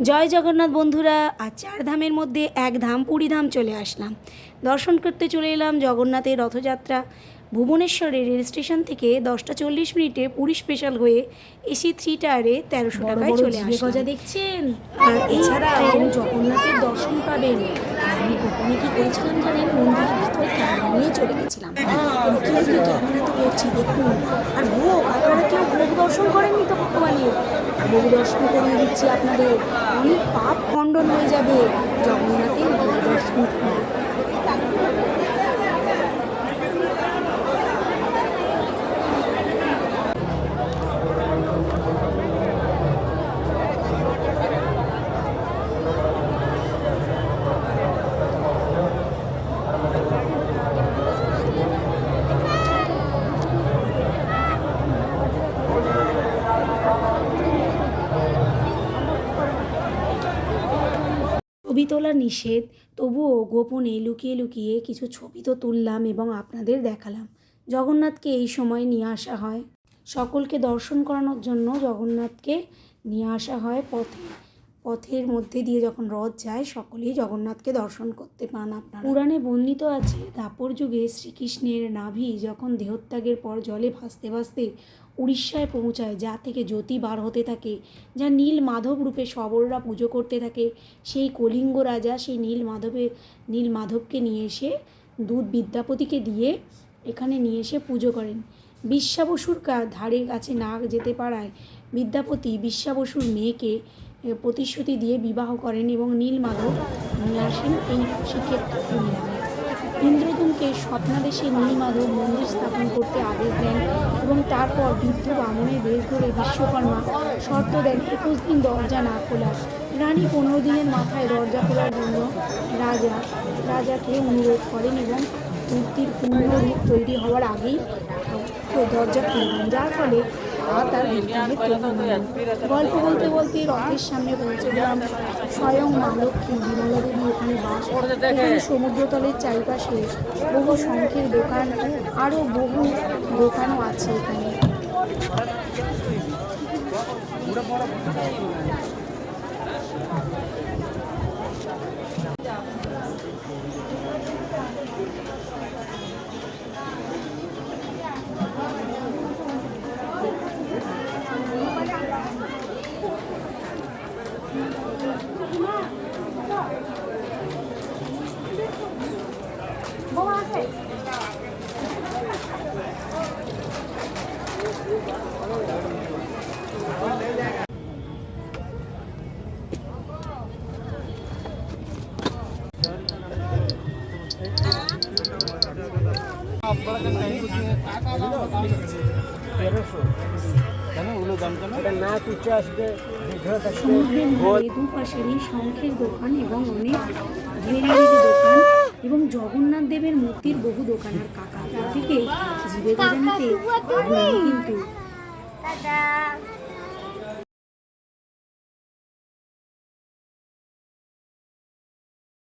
জয় জগন্নাথ বন্ধুরা আর চার ধামের মধ্যে এক ধাম পুরী ধাম চলে আসলাম। দর্শন করতে চলে এলাম জগন্নাথের রথযাত্রা। ভুবনেশ্বরের রেল স্টেশন থেকে দশটা চল্লিশ মিনিটে পুরী স্পেশাল হয়ে এসি থ্রি টায়ারে তেরোশো টাকায় চলে আসে গজা দেখছেন? আর এছাড়া জগন্নাথের দর্শন পাবেন। আমি গোপনে কি করেছিলাম জানেন মন্দিরের ভিতরে ক্যামেরা নিয়ে চলে গেছিলাম। করছি দেখুন, আর ভোগ আপনারা কেউ ভোগ দর্শন করেননি তো ভগবানের? ভোগ দর্শন করিয়ে দিচ্ছি আপনাদের। অনেক পাপ খণ্ডন হয়ে যাবে। জগন্নাথের দর্শন করে ছবি তোলা নিষেধ। তবুও গোপনে লুকিয়ে লুকিয়ে কিছু ছবি তো তুললাম এবং আপনাদের দেখালাম। জগন্নাথকে এই সময় নিয়ে আসা হয়। সকলকে দর্শন করানোর জন্য জগন্নাথকে নিয়ে আসা হয় পথে। পথের মধ্যে দিয়ে যখন রথ যায়, সকলেই জগন্নাথকে দর্শন করতে পান আপনারা। পুরাণে বর্ণিত আছে দাপর যুগে শ্রীকৃষ্ণের নাভি যখন দেহত্যাগের পর জলে ভাসতে ভাসতে উড়িষ্যায় পৌঁছায়, যা থেকে জ্যোতি বার হতে থাকে, যা নীল মাধব রূপে সবররা পুজো করতে থাকে, সেই কলিঙ্গ রাজা সেই নীল মাধবে, নীল মাধবকে নিয়ে এসে দুধ বিদ্যাপতিকে দিয়ে এখানে নিয়ে এসে পুজো করেন। বিশ্বা বসুর কা- ধারে কাছে না যেতে পারায় বিদ্যাপতি বিশ্বা বসুর মেয়েকে প্রতিশ্রুতি দিয়ে বিবাহ করেন এবং নীল মাধব নিয়ে আসেন এই পুরীধামে ইন্দ্রদুমকে স্বপ্নাদেশে নীলমাধব মন্দির স্থাপন করতে আদেশ দেন এবং তারপর বৃদ্ধ বামনের বেশ ধরে বিশ্বকর্মা শর্ত দেন একুশ দিন দরজা না খোলার। রানী পনেরো দিনের মাথায় দরজা খোলার জন্য রাজা, রাজাকে অনুরোধ করেন এবং মূর্তির পূর্ণ তৈরি হওয়ার আগেই তো দরজা খুলবেন যার ফলে তার হল। গল্প বলতে বলতে রথের সামনে পৌঁছে গেলাম। স্বয়ং মা লক্ষ্মী বিমলা দেবী এখানে বাস। এখানে সমুদ্রতলের চারিপাশে বহু শঙ্খের দোকান আরও বহু দোকানও আছে এখানে। শঙ্খের দোকান এবং অনেক জুয়েলারি দোকান এবং জগন্নাথ দেবের মূর্তির বহু দোকান। আর কাকা থেকে জিবে গজানিতে কিন্তু।